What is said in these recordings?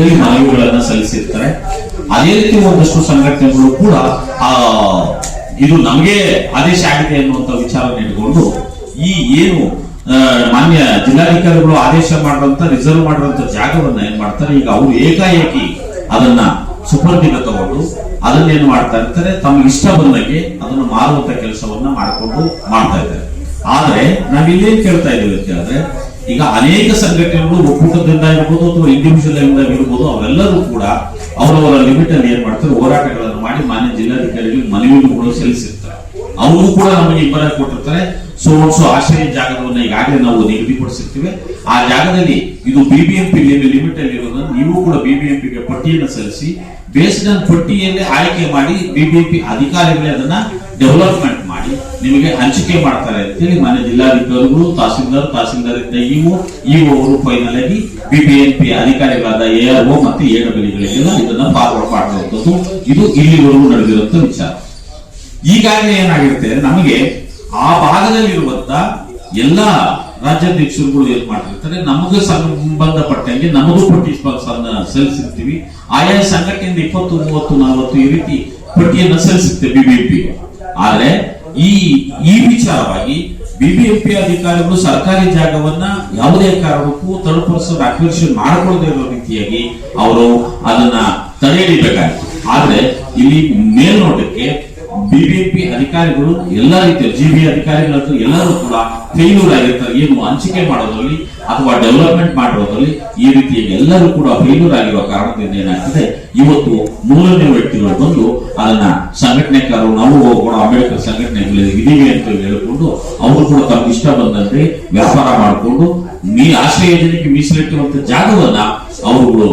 ಅಂತೇಳಿ ಮನವಿಗಳನ್ನ ಸಲ್ಲಿಸಿರ್ತಾರೆ. ಅದೇ ರೀತಿ ಒಂದಷ್ಟು ಸಂಘಟನೆಗಳು ಕೂಡ, ಆ, ಇದು ನಮಗೆ ಆದೇಶ ಆಗಿದೆ ಅನ್ನುವಂತ ವಿಚಾರವನ್ನು ಇಟ್ಕೊಂಡು ಈ ಏನು ಮಾನ್ಯ ಜಿಲ್ಲಾಧಿಕಾರಿಗಳು ಆದೇಶ ಮಾಡಿದಂತ ರಿಸರ್ವ್ ಮಾಡಿರುವಂತ ಜಾಗವನ್ನ ಏನ್ ಮಾಡ್ತಾರೆ, ಈಗ ಅವರು ಏಕಾಏಕಿ ಅದನ್ನ ಸುಪರ್ದಿನ ತಗೊಂಡು ಅದನ್ನ ಏನ್ ಮಾಡ್ತಾ ಇರ್ತಾರೆ, ತಮ್ಮ ಇಷ್ಟ ಬಂದಂಗೆ ಅದನ್ನು ಮಾರುವಂತ ಕೆಲಸವನ್ನ ಮಾಡಿಕೊಂಡು ಮಾಡ್ತಾ ಇದ್ದಾರೆ. ಆದ್ರೆ ನಾವ್ ಇಲ್ಲೇನ್ ಕೇಳ್ತಾ ಇದೀವಿ ಅಂತ ಹೇಳಿದ್ರೆ ಈಗ ಅನೇಕ ಸಂಘಟನೆಗಳು ಒಕ್ಕೂಟದಿಂದ ಇರ್ಬೋದು ಅಥವಾ ಇಂಡಿವಿಜುವಲ್ ಇರ್ಬೋದು, ಅವೆಲ್ಲರೂ ಕೂಡ ಅವರವರ ಲಿಮಿಟ್ ಅಲ್ಲಿ ಏನ್ ಮಾಡ್ತಾರೆ, ಹೋರಾಟಗಳನ್ನು ಮಾಡಿ ಮಾನ್ಯ ಜಿಲ್ಲಾಧಿಕಾರಿಗಳಿಗೆ ಕೂಡ ಸಲ್ಲಿಸಿರ್ತಾರೆ. ಅವರು ಕೂಡ ನಮಗೆ ಇಬ್ಬರ ಕೊಟ್ಟಿರ್ತಾರೆ. ಸೊ ಸೊ ಆಶ್ರಯ ಜಾಗವನ್ನ ಈಗಾಗಲೇ ನಾವು ನಿಗದಿಪಡಿಸಿರ್ತೀವಿ. ಆ ಜಾಗದಲ್ಲಿ ಇದು ಬಿಬಿಎಂಪಿ ಲಿಮಿಟ್ ಅಲ್ಲಿ ಇರೋದನ್ನ ನೀವು ಕೂಡ ಬಿಬಿಎಂಪಿಗೆ ಪಟ್ಟಿಯನ್ನು ಸಲ್ಲಿಸಿ ಬೇಸ್ಡ್ ಆನ್ ಪಟ್ಟಿಯಲ್ಲೇ ಆಯ್ಕೆ ಮಾಡಿ ಬಿಬಿಎಂಪಿ ಅಧಿಕಾರಿಗಳೇ ಅದನ್ನ ಡೆವಲಪ್ಮೆಂಟ್ ನಿಮಗೆ ಹಂಚಿಕೆ ಮಾಡ್ತಾರೆ. ಅಂತೇಳಿ ಮಾನ್ಯ ಜಿಲ್ಲಾಧಿಕಾರಿಗಳು, ತಹಸೀಲ್ದಾರ್ ತಹಸೀಲ್ದಾರ್ ಇಒ ಇಒ ಅವರು ಫೈನಲ್ ಆಗಿ ಬಿಬಿಎಂಪಿ ಅಧಿಕಾರಿಗಳಾದ ಎಆರ್ಒ ಮತ್ತು ಎಡಬಲಿಗಳಿಗೆಲ್ಲ ಇದನ್ನ ಫಾರ್ವರ್ಡ್ ಮಾಡುವಂತದ್ದು ಇದು ಇಲ್ಲಿವರೆಗೂ ನಡೆದಿರುವಂತ ವಿಚಾರ. ಈಗಾಗಲೇ ಏನಾಗಿರುತ್ತೆ ನಮಗೆ ಆ ಭಾಗದಲ್ಲಿರುವಂತ ಎಲ್ಲ ರಾಜ್ಯಾಧ್ಯಕ್ಷರುಗಳು ಏನ್ ಮಾಡಿರ್ತಾರೆ ನಮಗೆ ಸಂಬಂಧಪಟ್ಟಂಗೆ ನಮಗೂ ಪಟ್ಟಿ ಸಲ್ಲಿಸಿರ್ತೀವಿ. ಆಯಾ ಸಂಘಟನೆಯಿಂದ ಇಪ್ಪತ್ತು, ಮೂವತ್ತು, ನಲವತ್ತು ಈ ರೀತಿ ಪಟ್ಟಿಯನ್ನ ಸಲ್ಲಿಸುತ್ತೆ ಬಿಬಿಎಂಪಿ ಆದ್ರೆ ಈ ಈ ವಿಚಾರವಾಗಿ ಬಿಬಿಎಂಪಿ ಅಧಿಕಾರಿಗಳು ಸರ್ಕಾರಿ ಜಾಗವನ್ನ ಯಾವುದೇ ಕಾರಣಕ್ಕೂ ತಲುಪಿಸಲು ಪರ್ಸನ್ ಇರುವ ಇರೋ ರೀತಿಯಾಗಿ ಅವರು ಅದನ್ನ ತಡೆ ಹಿಡಿಬೇಕಾಗಿತ್ತು ಆದ್ರೆ ಇಲ್ಲಿ ಮೇಲ್ನೋಟಕ್ಕೆ ಬಿಬಿಎಂಪಿ ಅಧಿಕಾರಿಗಳು, ಎಲ್ಲಾ ರೀತಿಯ ಜಿಬಿ ಅಧಿಕಾರಿಗಳಂತೂ ಎಲ್ಲರೂ ಕೂಡ ಫೇಲ್ಯೂರ್ ಆಗಿರ್ತಾರೆ ಏನು ಹಂಚಿಕೆ ಮಾಡೋದ್ರಲ್ಲಿ ಅಥವಾ ಡೆವಲಪ್ಮೆಂಟ್ ಮಾಡೋದ್ರಲ್ಲಿ ಈ ರೀತಿಯಾಗಿ ಎಲ್ಲರೂ ಕೂಡ ಫೇಲ್ಯೂರ್ ಆಗಿರುವ ಕಾರಣದಿಂದ ಏನಾಗ್ತದೆ, ಇವತ್ತು ಮೂರನೇ ವ್ಯಕ್ತಿಗಳು ಬಂದು ಅದನ್ನ ಸಂಘಟನೆಕಾರರು ನಾವು ಹೋಗೋಣ, ಅಂಬೇಡ್ಕರ್ ಸಂಘಟನೆಗಳು ಇದೀವಿ ಅಂತ ಹೇಳಿಕೊಂಡು, ಅವರು ಕೂಡ ತಮ್ಗೆ ಇಷ್ಟ ಬಂದಂತೆ ವ್ಯಾಪಾರ ಮಾಡಿಕೊಂಡು, ಮೀ ಆಶ್ರಯ ಯೋಜನೆಗೆ ಮೀಸಲಿಟ್ಟಿರುವಂತ ಜಾಗವನ್ನ ಅವರುಗಳು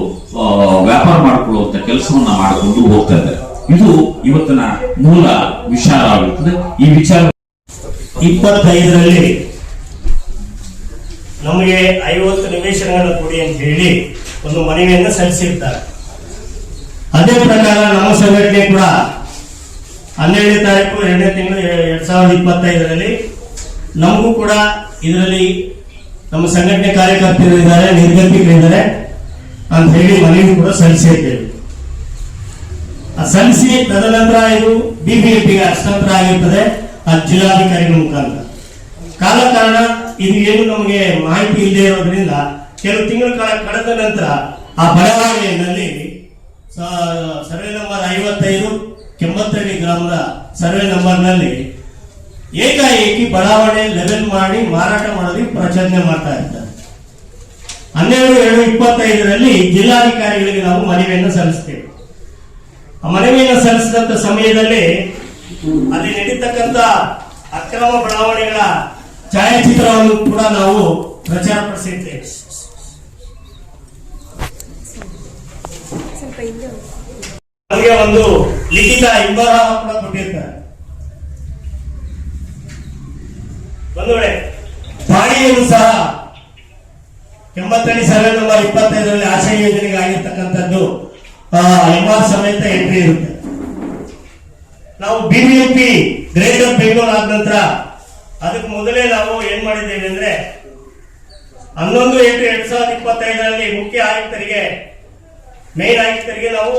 ವ್ಯಾಪಾರ ಮಾಡಿಕೊಳ್ಳುವಂತ ಕೆಲಸವನ್ನ ಮಾಡಿಕೊಂಡು ಹೋಗ್ತಾ ಇದ್ದಾರೆ. ಇದು ಇವತ್ತಿನ ಮೂಲ ವಿಚಾರ ಆಗುತ್ತದೆ ಈ ವಿಚಾರ ಇಪ್ಪತ್ತೈದರಲ್ಲಿ ನಮಗೆ ಐವತ್ತು ನಿವೇಶನಗಳನ್ನು ಕೊಡಿ ಅಂತ ಹೇಳಿ ಒಂದು ಮನವಿಯನ್ನು ಸಲ್ಲಿಸಿರ್ತಾರೆ. ಅದೇ ಪ್ರಕಾರ ನಮ್ಮ ಸಂಘಟನೆ ಕೂಡ ಹನ್ನೆರಡನೇ ತಾರೀಕು ಎರಡನೇ ತಿಂಗಳು ಎರಡ್ ಸಾವಿರದ ಇಪ್ಪತ್ತೈದರಲ್ಲಿ ನಮಗೂ ಕೂಡ ಇದರಲ್ಲಿ ನಮ್ಮ ಸಂಘಟನೆ ಕಾರ್ಯಕರ್ತರು ಇದ್ದಾರೆ ನಿರ್ಗತಿಕರಿದ್ದಾರೆ ಅಂತ ಹೇಳಿ ಮನವಿ ಕೂಡ ಸಲ್ಲಿಸಿರ್ತೇವೆ. ಸಲ್ಲಿಸಿ ತದನಂತರ ಇದು ಬಿಬಿಎಂಪಿಗೆ ಹಸ್ತಾಂತರ ಆಗಿರ್ತದೆ, ಆ ಜಿಲ್ಲಾಧಿಕಾರಿಗಳ ಮುಖಾಂತರ. ಕಾಲ ಕಾರಣ ಇದು ಏನು ನಮಗೆ ಮಾಹಿತಿ ಇಲ್ಲದೆ ಇರೋದ್ರಿಂದ ಕೆಲವು ತಿಂಗಳ ಕಾಲ ಕಳೆದ ನಂತರ ಆ ಬಡಾವಣೆಯಲ್ಲಿ ಸರ್ವೆ ನಂಬರ್ ಐವತ್ತೈದು, ಕೆಂಬತ್ತಳ್ಳಿ ಗ್ರಾಮದ ಸರ್ವೆ ನಂಬರ್ನಲ್ಲಿ ಏಕಾಏಕಿ ಬಡಾವಣೆ ಲೆವೆಲ್ ಮಾಡಿ ಮಾರಾಟ ಮಾಡೋದಕ್ಕೆ ಪ್ರಚೋದನೆ ಮಾಡ್ತಾ ಇದ್ದಾರೆ. ಹನ್ನೆರಡು ಎರಡು ಇಪ್ಪತ್ತೈದರಲ್ಲಿ ಜಿಲ್ಲಾಧಿಕಾರಿಗಳಿಗೆ ನಾವು ಮನವಿಯನ್ನು ಸಲ್ಲಿಸ್ತೇವೆ. ಮನವಿಯನ್ನು ಸಲ್ಲಿಸಿದಂತ ಸಮಯದಲ್ಲಿ ಅಲ್ಲಿ ನಡೀತಕ್ಕಂತ ಅಕ್ರಮ ಬಡಾವಣೆಗಳ ಛಾಯಾಚಿತ್ರವನ್ನು ಕೂಡ ನಾವು ಪ್ರಚಾರ ಪಡಿಸಿದ್ದೇವೆ. ನಮಗೆ ಒಂದು ಲಿಖಿತ ಇಂಬರ ಕೂಡ ಕೊಟ್ಟಿರ್ತಾರೆ ಒಂದು ವೇಳೆ ಬಾಡಿಗೆಯನ್ನು ಸಹ ಎಂಬತ್ತನೇ ಸಾವಿರದ ನಂಬರ್ ಇಪ್ಪತ್ತೈದರಲ್ಲಿ ಆಶಯ ಯೋಜನೆಗೆ ಆಗಿರ್ತಕ್ಕಂಥದ್ದು ಎಂಆರ್ ಸಮೇತ ಎಂಟ್ರಿ ಇರುತ್ತೆ. ನಾವು ಬಿಬಿಎಂಪಿ ಗ್ರೇಟರ್ ಬೆಂಗಳೂರು ಆದ ನಂತರ ಅದಕ್ಕೆ ಮೊದಲೇ ನಾವು ಏನ್ ಮಾಡಿದ್ದೇವೆ ಅಂದ್ರೆ ಹನ್ನೊಂದು ಎಂಟು ಎರಡ್ ಸಾವಿರದ ಇಪ್ಪತ್ತೈದರಲ್ಲಿ ಮುಖ್ಯ ಆಯುಕ್ತರಿಗೆ ಮೇನ್ ಆಯುಕ್ತರಿಗೆ ನಾವು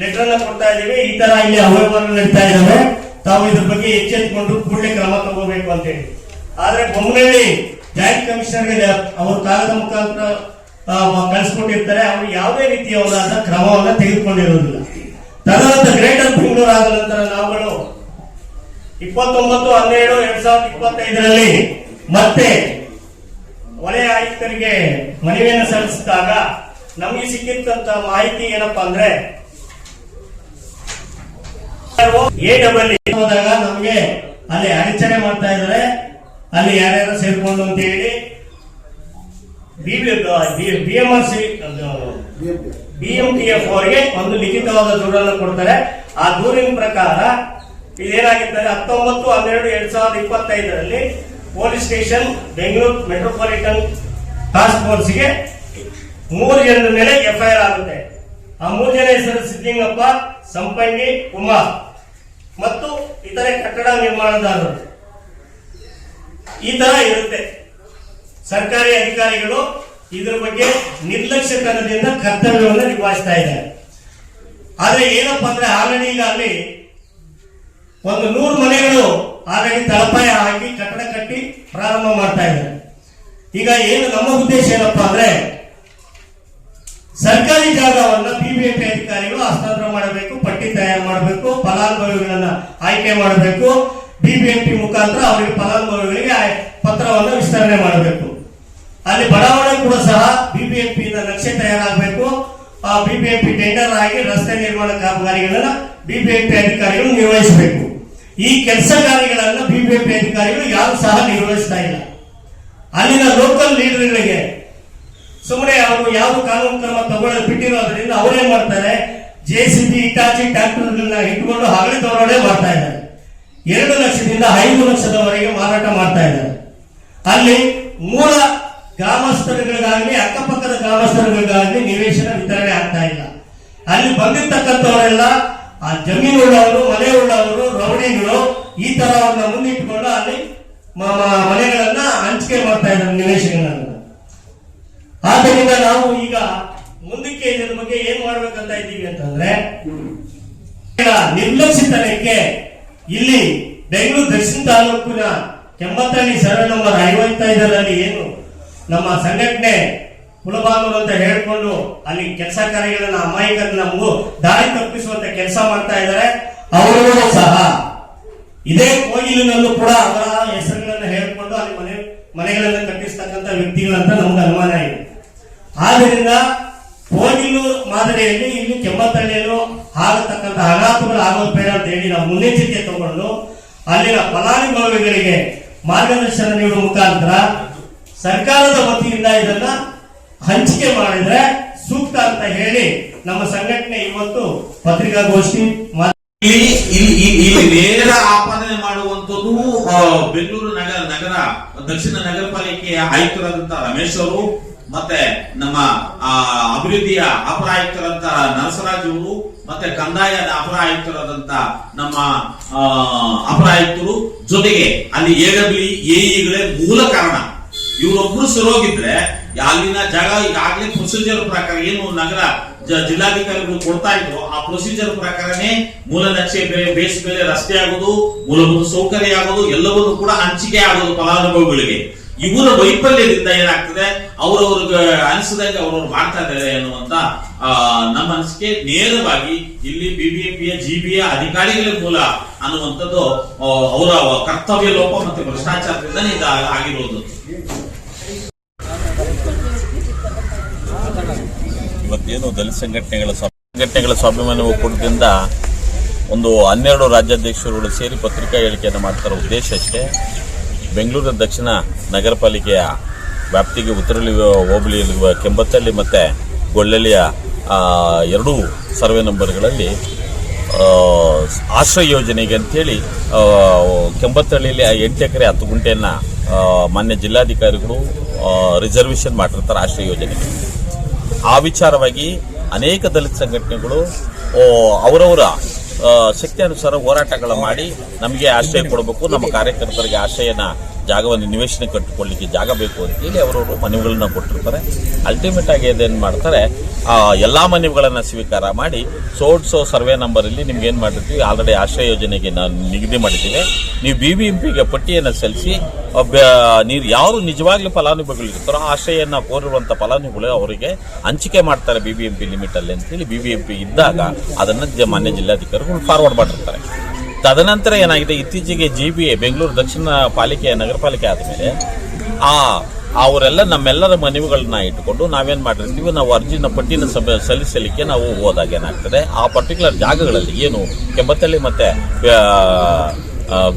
ಲೆಟರ್ ಅನ್ನ ಕೊಡ್ತಾ ಇದ್ದೀವಿ. ಈ ತರ ಇಲ್ಲಿ ಅವ್ಯವಹಾರ ನಡೀತಾ ಇದ್ದಾವೆ. ತಾವು ಇದ್ರ ಬಗ್ಗೆ ಎಚ್ಚೆತ್ತುಕೊಂಡು ಕೂಡಲೇ ಕ್ರಮ ತಗೋಬೇಕು ಅಂತ ಹೇಳಿ ಆದ್ರೆ ಬೊಮ್ಮನಹಳ್ಳಿ ಜಾಯಿಂಟ್ ಕಮಿಷನರ್ ಅವರು ಕಾಗದ ಮುಖಾಂತರ ಆ, ಕಳಿಸ್ಕೊಟ್ಟಿರ್ತಾರೆ ಅವರು ಯಾವುದೇ ರೀತಿಯವರಾದ ಕ್ರಮವನ್ನು ತೆಗೆದುಕೊಂಡಿರೋದಿಲ್ಲ ತದನಂತರ ಗ್ರೇಟರ್ ಬೆಂಗಳೂರು ಆದ ನಂತರ ನಾವುಗಳು ಇಪ್ಪತ್ತೊಂಬತ್ತು ಹನ್ನೆರಡು ಎರಡ್ ಸಾವಿರದ ಇಪ್ಪತ್ತೈದರಲ್ಲಿ ಮತ್ತೆ ವಲಯ ಆಯುಕ್ತರಿಗೆ ಮನವಿಯನ್ನು ಸಲ್ಲಿಸಿದಾಗ ನಮಗೆ ಸಿಕ್ಕಿರ್ತಂತ ಮಾಹಿತಿ ಏನಪ್ಪಾ ಅಂದ್ರೆ ಎ ಡಬಲ್ ಹೋದಾಗ ನಮಗೆ ಅಲ್ಲಿ ಅಡಚಣೆ ಮಾಡ್ತಾ ಇದ್ದಾರೆ. ಅಲ್ಲಿ ಯಾರ್ಯಾರು ಸೇರ್ಕೊಂಡು ಅಂತ ಹೇಳಿ ಬಿಎಂಆರ್ಸಿ ಬಿಎಂಟಿಎಫ್ ಅವರಿಗೆ ಒಂದು ಲಿಖಿತವಾದ ದೂರನ್ನು ಕೊಡ್ತಾರೆ. ಆ ದೂರಿನ ಪ್ರಕಾರ ಇದೇನಾಗಿದ್ದಾರೆ ಹತ್ತೊಂಬತ್ತು, ಹನ್ನೆರಡು, ಎರಡ್ ಸಾವಿರದ ಇಪ್ಪತ್ತೈದರಲ್ಲಿ police station Bengaluru metropolitan task ಫೋರ್ಸ್ಗೆ ಮೂರು ಜನರ ಮೇಲೆ ಎಫ್ಐಆರ್ ಆಗುತ್ತೆ. ಆ ಮೂರು ಜನ ಹೆಸರು ಸಿದ್ದಿಂಗಪ್ಪ ಸಂಪಂಗಿ ಕುಮಾರ್ ಮತ್ತು ಇತರೆ ಕಟ್ಟಡ ನಿರ್ಮಾಣದಾರರು. ಈ ತರ ಇರುತ್ತೆ. ಸರ್ಕಾರಿ ಅಧಿಕಾರಿಗಳು ಇದರ ಬಗ್ಗೆ ನಿರ್ಲಕ್ಷ್ಯತನದಿಂದ ಕರ್ತವ್ಯವನ್ನು ನಿಭಾಯಿಸ್ತಾ ಇದ್ದಾರೆ. ಆದ್ರೆ ಏನಪ್ಪ ಅಂದ್ರೆ ಆಲ್ರೆಡಿ ಅಲ್ಲಿ ಒಂದು ನೂರು ಮನೆಗಳು ಆಲ್ರೆಡಿ ತಳಪಾಯ ಹಾಕಿ ಕಟ್ಟಡ ಕಟ್ಟಿ ಪ್ರಾರಂಭ ಮಾಡ್ತಾ ಇದ್ದಾರೆ. ಈಗ ಏನು ನಮ್ಮ ಉದ್ದೇಶ ಏನಪ್ಪಾ ಅಂದ್ರೆ ಸರ್ಕಾರಿ ಜಾಗವನ್ನ ಬಿಬಿಎಂಪಿ ಅಧಿಕಾರಿಗಳು ಹಸ್ತಾಂತರ ಮಾಡಬೇಕು, ಪಟ್ಟಿ ತಯಾರು ಮಾಡಬೇಕು, ಫಲಾನುಭವಿಗಳನ್ನ ಆಯ್ಕೆ ಮಾಡಬೇಕು ಬಿಬಿಎಂಪಿ ಮುಖಾಂತರ ಅವರಿಗೆ ಫಲಾನುಭವಿಗಳಿಗೆ ಪತ್ರವನ್ನು ವಿಸ್ತರಣೆ ಮಾಡಬೇಕು. ಅಲ್ಲಿ ಬಡಾವಣೆ ಕೂಡ ಸಹ ಬಿಬಿಎಂಪಿ ಇಂದ ನಕ್ಷೆ ತಯಾರಾಗಬೇಕು. ಆ ಬಿಬಿಎಂಪಿ ಟೆಂಡರ್ ಆಗಿ ರಸ್ತೆ ನಿರ್ಮಾಣ ಕಾಮಗಾರಿಗಳನ್ನ ಬಿಬಿಎಂಪಿ ಅಧಿಕಾರಿಗಳು ನಿರ್ವಹಿಸಬೇಕು. ಈ ಕೆಲಸ ಕಾರ್ಯಗಳನ್ನ ಬಿಬಿಎಂಪಿ ಅಧಿಕಾರಿಗಳು ಯಾರು ಸಹ ನಿರ್ವಹಿಸ್ತಾ ಇಲ್ಲ. ಅಲ್ಲಿನ ಲೋಕಲ್ ಲೀಡರ್ಗಳಿಗೆ ಸುಮ್ಮನೆ ಅವರು ಯಾವ ಕಾನೂನು ಕ್ರಮ ತಗೊಳ್ಳೋದು ಬಿಟ್ಟಿರೋದ್ರಿಂದ ಅವರೇನ್ ಮಾಡ್ತಾರೆ? ಜೆ ಸಿ ಬಿ ಇಟಾಚಿ ಟ್ರ್ಯಾಕ್ಟರ್ಗಳನ್ನ ಇಟ್ಕೊಂಡು ಹಗಲಿ ದರೋಡೆ ಮಾಡ್ತಾ ಇದ್ದಾರೆ. ಎರಡು ಲಕ್ಷದಿಂದ ಐದು ಲಕ್ಷದವರೆಗೆ ಮಾರಾಟ ಮಾಡ್ತಾ ಇದ್ದಾರೆ. ಅಲ್ಲಿ ಮೂಲ ಗ್ರಾಮಸ್ಥರುಗಳಿಗಾಗಲಿ, ಅಕ್ಕಪಕ್ಕದ ಗ್ರಾಮಸ್ಥರುಗಳಿಗಾಗಲಿ ನಿವೇಶನ ವಿತರಣೆ ಆಗ್ತಾ ಇಲ್ಲ. ಅಲ್ಲಿ ಬಂದಿರ್ತಕ್ಕಂಥವರೆಲ್ಲ ಆ ಜಮೀನು ಉಳ್ಳವರು ಮನೆ ಉಳ್ಳವರು ರೌಡಿಗಳು ಈ ತರವನ್ನ ಮುಂದಿಟ್ಟುಕೊಂಡು ಅಲ್ಲಿ ಮನೆಗಳನ್ನ ಹಂಚಿಕೆ ಮಾಡ್ತಾ ಇದ್ದಾರೆ ನಿವೇಶನಗಳನ್ನ. ಆದ್ದರಿಂದ ನಾವು ಈಗ ಮುಂದಕ್ಕೆ ಇದರ ಬಗ್ಗೆ ಏನ್ ಮಾಡ್ಬೇಕಂತ ಇದ್ದೀವಿ ಅಂತಂದ್ರೆ ನಿರ್ಲಕ್ಷಿತನಕ್ಕೆ ಇಲ್ಲಿ ಬೆಂಗಳೂರು ದಕ್ಷಿಣ ತಾಲೂಕಿನ ಕೆಮ್ಮತ್ತಳ್ಳಿ ಸರ್ವೆ ನಂಬರ್ ಐವತ್ತೈದರಲ್ಲಿ ಏನು ನಮ್ಮ ಸಂಘಟನೆ ಕುಲಬಾಂಧವರು ಅಂತ ಹೇಳ್ಕೊಂಡು ಅಲ್ಲಿ ಕೆಲಸ ಕಾರ್ಯಗಳನ್ನ ಅಮಾಯಕರನ್ನ ನಮಗೂ ದಾರಿ ತಪ್ಪಿಸುವಂತ ಕೆಲಸ ಮಾಡ್ತಾ ಇದ್ದಾರೆ. ಅವರು ಸಹ ಇದೇ ಕೋಗಿಲಿನಲ್ಲೂ ಕೂಡ ಅವರ ಹೆಸರುಗಳನ್ನ ಹೇಳ್ಕೊಂಡು ಅಲ್ಲಿ ಮನೆ, ಮನೆಗಳನ್ನ ಕಟ್ಟಿಸ್ತಕ್ಕಂಥ ವ್ಯಕ್ತಿಗಳಂತ ನಮ್ಗೆ ಅನುಮಾನ ಇದೆ. ಆದ್ರಿಂದ ಕೋಗಿಲು ಮಾದರಿಯಲ್ಲಿ ಇಲ್ಲಿ ಕೆಮ್ಮತ್ತಳ್ಳಿಯಲ್ಲೂ ಆಗತಕ್ಕಂಥ ಅನಾಹುತಗಳು ಆಗೋದು ಬೇಡ ಅಂತ ಹೇಳಿ ನಾವು ಮುನ್ನೆಚ್ಚರಿಕೆ ತಗೊಂಡು ಅಲ್ಲಿನ ಫಲಾನುಭವಿಗಳಿಗೆ ಮಾರ್ಗದರ್ಶನ ನೀಡುವ ಮುಖಾಂತರ ಸರ್ಕಾರದ ವತಿಯಿಂದ ಇದನ್ನ ಹಂಚಿಕೆ ಮಾಡಿದ್ರೆ ಸೂಕ್ತ ಅಂತ ಹೇಳಿ ನಮ್ಮ ಸಂಘಟನೆ ಇವತ್ತು ಪತ್ರಿಕಾಗೋಷ್ಠಿ ಇಲ್ಲಿ ನೇರ ಆಪಾದನೆ ಮಾಡುವಂತದ್ದು ಬೆಂಗಳೂರು ನಗರ ನಗರ, ದಕ್ಷಿಣ ನಗರ ಪಾಲಿಕೆಯ ಆಯುಕ್ತರಾದಂತ ರಮೇಶ್ ಅವರು, ಮತ್ತೆ ನಮ್ಮ ಅಭಿವೃದ್ಧಿಯ ಅಪರ ಆಯುಕ್ತರಾದಂತ ನರಸರಾಜ್ ಅವರು, ಮತ್ತೆ ಕಂದಾಯದ ಅಪರ ಆಯುಕ್ತರಾದಂತ ನಮ್ಮ ಅಪರ ಆಯುಕ್ತರು ಜೊತೆಗೆ ಅಲ್ಲಿ ಎಡಬ್ಲ್ಯೂ ಎಇಗಳೇ ಮೂಲ ಕಾರಣ. ಇವರೊಬ್ರು ಸರೋಗಿದ್ರೆ ಅಲ್ಲಿನ ಜಾಗ ಈಗಾಗಲೇ ಪ್ರೊಸೀಜರ್ ಪ್ರಕಾರ ಏನು ನಗರ ಜಿಲ್ಲಾಧಿಕಾರಿಗಳು ಕೊಡ್ತಾ ಇದ್ರು, ಆ ಪ್ರೊಸೀಜರ್ ಪ್ರಕಾರನೇ ಮೂಲ ನಕ್ಷೆ ಬೆಲೆ ಬೇಸ್ ಬೆಲೆ ರಸ್ತೆ ಆಗೋದು, ಮೂಲಭೂತ ಸೌಕರ್ಯ ಆಗೋದು, ಎಲ್ಲವನ್ನೂ ಕೂಡ ಹಂಚಿಕೆ ಆಗೋದು ಫಲಾನುಭವಿಗಳಿಗೆ. ಇವರ ವೈಫಲ್ಯದಿಂದ ಏನಾಗ್ತದೆ? ಅವ್ರವ್ರಿಗೆ ಅನಿಸಿದಂಗೆ ಅವ್ರವ್ರು ಮಾಡ್ತಾ ಇದ್ದಾರೆ ಅನ್ನುವಂತ ನಮ್ಮ ಅನಿಸಿಕೆ ನೇರವಾಗಿ ಇಲ್ಲಿ ಬಿಬಿಎಂಪಿಯ ಜಿಬಿಯ ಅಧಿಕಾರಿಗಳ ಮೂಲ ಅನ್ನುವಂಥದ್ದು ಅವರ ಕರ್ತವ್ಯ ಲೋಪ ಮತ್ತೆ ಭ್ರಷ್ಟಾಚಾರದಿಂದ ಇದು ಇವತ್ತೇನು ದಲಿತ ಸಂಘಟನೆಗಳ ಸಂಘಟನೆಗಳ ಸ್ವಾಭಿಮಾನಿ ಒಕ್ಕೂಟದಿಂದ ಒಂದು ಹನ್ನೆರಡು ರಾಜ್ಯಾಧ್ಯಕ್ಷರುಗಳು ಸೇರಿ ಪತ್ರಿಕಾ ಹೇಳಿಕೆಯನ್ನು ಮಾಡ್ತಾರೋ ಉದ್ದೇಶ ಅಷ್ಟೇ. ಬೆಂಗಳೂರು ದಕ್ಷಿಣ ನಗರ ಪಾಲಿಕೆಯ ವ್ಯಾಪ್ತಿಗೆ ಉತ್ತರಳ್ಳಿ ಹೋಬಳಿಯಲ್ಲಿರುವ ಕೆಂಬತ್ತಳ್ಳಿ ಮತ್ತು ಗೊಳ್ಳಳ್ಳಿಯ ಆ, ಎರಡೂ ಸರ್ವೆ ನಂಬರ್ಗಳಲ್ಲಿ ಆಶ್ರಯ ಯೋಜನೆಗೆ ಅಂತೇಳಿ ಆ, ಕೆಂಬತ್ತಳ್ಳಿಯಲ್ಲಿ ಎಂಟು ಎಕರೆ ಹತ್ತು ಗುಂಟೆಯನ್ನು ಮಾನ್ಯ ಜಿಲ್ಲಾಧಿಕಾರಿಗಳು ರಿಸರ್ವೇಷನ್ ಮಾಡಿರ್ತಾರೆ ಆಶ್ರಯ ಯೋಜನೆಗೆ. ಆ ವಿಚಾರವಾಗಿ ಅನೇಕ ದಲಿತ ಸಂಘಟನೆಗಳು ಅವರವರ ಶಕ್ತಿ ಅನುಸಾರ ಹೋರಾಟಗಳ ಮಾಡಿ ನಮಗೆ ಆಶ್ರಯ ಕೊಡಬೇಕು, ನಮ್ಮ ಕಾರ್ಯಕರ್ತರಿಗೆ ಆಶ್ರಯನ ಜಾಗವನ್ನು ನಿವೇಶನ ಕಟ್ಟಿಕೊಳ್ಳಿಕ್ಕೆ ಜಾಗ ಬೇಕು ಅಂತೇಳಿ ಅವರವರು ಮನವಿಗಳನ್ನ ಕೊಟ್ಟಿರ್ತಾರೆ. ಅಲ್ಟಿಮೇಟ್ ಆಗಿ ಅದೇನು ಮಾಡ್ತಾರೆ, ಆ, ಎಲ್ಲಾ ಮನವಿಗಳನ್ನ ಸ್ವೀಕಾರ ಮಾಡಿ ಸೋಡ್ಸೋ ಸರ್ವೆ ನಂಬರ್ ಇಲ್ಲಿ ನಿಮ್ಗೆ ಏನ್ ಮಾಡಿರ್ತೀವಿ ಆಲ್ರೆಡಿ ಆಶ್ರಯ ಯೋಜನೆಗೆ ನಾನು ನಿಗದಿ ಮಾಡಿದ್ದೀವಿ ನೀವು ಬಿ ಬಿ ಎಂ ಪಿಗೆ ಪಟ್ಟಿಯನ್ನು ಸಲ್ಲಿಸಿ ನೀರು ಯಾರು ನಿಜವಾಗ್ಲೂ ಫಲಾನುಭವಿಗಳು ಆ ಆಶ್ರಯನ ಕೋರಿರುವಂತ ಫಲಾನುಭವಿಗಳು ಅವರಿಗೆ ಹಂಚಿಕೆ ಮಾಡ್ತಾರೆ B B M P limit ಅಲ್ಲಿ ಅಂತೇಳಿ ಬಿ ಬಿ ಎಂ ಪಿ ಇದ್ದಾಗ ಅದನ್ನ ಮಾನ್ಯ ಜಿಲ್ಲಾಧಿಕಾರಿಗಳು ಫಾರ್ವರ್ಡ್ ಮಾಡಿರ್ತಾರೆ. ತದನಂತರ ಏನಾಗಿದೆ? ಇತ್ತೀಚೆಗೆ ಜಿ ಬಿ ಎ ಬೆಂಗಳೂರು ದಕ್ಷಿಣ ಪಾಲಿಕೆ ನಗರ ಪಾಲಿಕೆ ಆದಮೇಲೆ ಆ, ಅವರೆಲ್ಲ ನಮ್ಮೆಲ್ಲರ ಮನವಿಗಳನ್ನ ಇಟ್ಟುಕೊಂಡು ನಾವೇನು ಮಾಡಿರ್ತೀವಿ ನಾವು ಅರ್ಜಿನ ಪಟ್ಟಿನ ಸಭೆ ಸಲ್ಲಿಸಲಿಕ್ಕೆ ನಾವು ಹೋದಾಗ ಏನಾಗ್ತದೆ? ಆ ಪರ್ಟಿಕ್ಯುಲರ್ ಜಾಗಗಳಲ್ಲಿ ಏನು ಕೆಂಬತ್ತಳ್ಳಿ ಮತ್ತೆ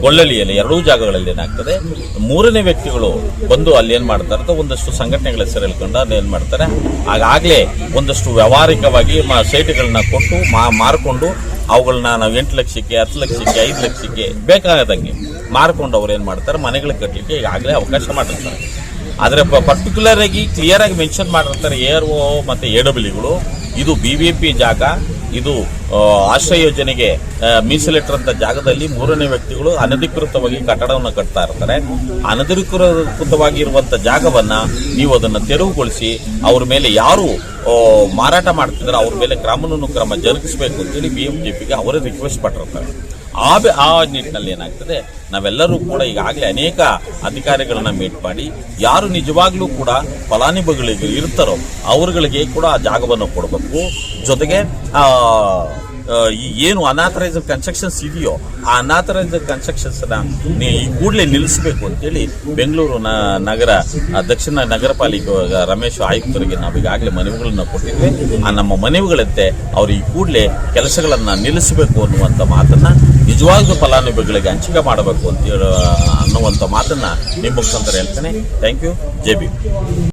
ಗೊಳ್ಳಲಿಯಲ್ಲಿ ಎರಡೂ ಜಾಗಗಳಲ್ಲಿ ಏನಾಗ್ತದೆ? ಮೂರನೇ ವ್ಯಕ್ತಿಗಳು ಬಂದು ಅಲ್ಲಿ ಏನು ಮಾಡ್ತಾರೆ ಒಂದಷ್ಟು ಸಂಘಟನೆಗಳ ಹೆಸರು ಹೇಳ್ಕೊಂಡು ಅಲ್ಲಿ ಏನು ಮಾಡ್ತಾರೆ? ಆಗಾಗಲೇ ಒಂದಷ್ಟು ವ್ಯಾವಹಾರಿಕವಾಗಿ ಮ- ಸೈಟ್ಗಳನ್ನ ಕೊಟ್ಟು ಮಾರ್ಕೊಂಡು ಅವುಗಳನ್ನ ನಾವು ಎಂಟು ಲಕ್ಷಕ್ಕೆ, ಹತ್ತು ಲಕ್ಷಕ್ಕೆ, ಐದು ಲಕ್ಷಕ್ಕೆ ಬೇಕಾಗದಂಗೆ ಮಾರ್ಕೊಂಡು ಅವ್ರು ಏನು ಮಾಡ್ತಾರೆ? ಮನೆಗಳು ಕಟ್ಟಲಿಕ್ಕೆ ಈಗಾಗಲೇ ಅವಕಾಶ ಮಾಡಿರ್ತಾರೆ. ಆದರೆ ಪರ್ಟಿಕ್ಯುಲರ್ ಆಗಿ ಕ್ಲಿಯರ್ ಆಗಿ ಮೆನ್ಷನ್ ಮಾಡಿರ್ತಾರೆ ಎ ಆರ್ ಒ ಮತ್ತೆ ಎ ಡಬ್ಲ್ಯೂಗಳು ಇದು ಬಿ ಬಿ ಪಿ ಜಾಗ. ಇದು ಆಶ್ರಯ ಯೋಜನೆಗೆ ಆ, ಜಾಗದಲ್ಲಿ ಮೂರನೇ ವ್ಯಕ್ತಿಗಳು ಅನಧಿಕೃತವಾಗಿ ಕಟ್ಟಡವನ್ನು ಕಟ್ತಾ ಇರ್ತಾರೆ. ಅನಧಿಕೃತವಾಗಿ ಇರುವಂಥ ಜಾಗವನ್ನ ನೀವು ಅದನ್ನು ತೆರವುಗೊಳಿಸಿ ಅವ್ರ ಮೇಲೆ ಯಾರು ಮಾರಾಟ ಮಾಡ್ತಿದ್ರೆ ಅವ್ರ ಮೇಲೆ ಕ್ರಮವನ್ನು ಕ್ರಮ ಜರುಗಿಸಬೇಕು ಅಂತೇಳಿ ಬಿ ಎಂ ಪಿಗೆ ಅವರೇ ರಿಕ್ವೆಸ್ಟ್ ಪಟ್ಟಿರ್ತಾರೆ. ಆ ಆ ನಿಟ್ಟಿನಲ್ಲಿ ಏನಾಗ್ತದೆ, ನಾವೆಲ್ಲರೂ ಕೂಡ ಈಗಾಗಲೇ ಅನೇಕ ಅಧಿಕಾರಿಗಳನ್ನ ಮೀಟ್ ಮಾಡಿ, ಯಾರು ನಿಜವಾಗ್ಲೂ ಕೂಡ ಫಲಾನುಭವಿಗಳಿಗೆ ಇರ್ತಾರೋ, ಅವರುಗಳಿಗೆ ಕೂಡ ಆ ಜಾಗವನ್ನು ಕೊಡಬೇಕು. ಜೊತೆಗೆ ಏನು ಅನಾಥರೈಸ್ ಕನ್ಸ್ಟ್ರಕ್ಷನ್ಸ್ ಇದೆಯೋ, ಆ ಅನಾಥರೈಸ್ ಕನ್ಸ್ಟ್ರಕ್ಷನ್ಸ್ ಈ ಕೂಡಲೇ ನಿಲ್ಲಿಸಬೇಕು ಅಂತೇಳಿ ಬೆಂಗಳೂರು ನಗರ ದಕ್ಷಿಣ ನಗರ ಪಾಲಿಕೆ ರಮೇಶ್ ಆಯುಕ್ತರಿಗೆ ನಾವು ಈಗಾಗಲೇ ಮನವಿಗಳನ್ನು ಕೊಟ್ಟಿದ್ವಿ. ಆ, ನಮ್ಮ ಮನವಿಗಳಂತೆ ಅವರು ಈ ಕೂಡಲೇ ಕೆಲಸಗಳನ್ನು ನಿಲ್ಲಿಸಬೇಕು ಅನ್ನುವಂಥ ಮಾತನ್ನ, ನಿಜವಾಗ್ಲೂ ಫಲಾನುಭವಿಗಳಿಗೆ ಹಂಚಿಕೆ ಮಾಡಬೇಕು ಅಂತ ಅನ್ನುವಂಥ ಮಾತನ್ನ ನಿಮ್ಮ ಮುಖಾಂತರ ಹೇಳ್ತೇನೆ. Thank you J B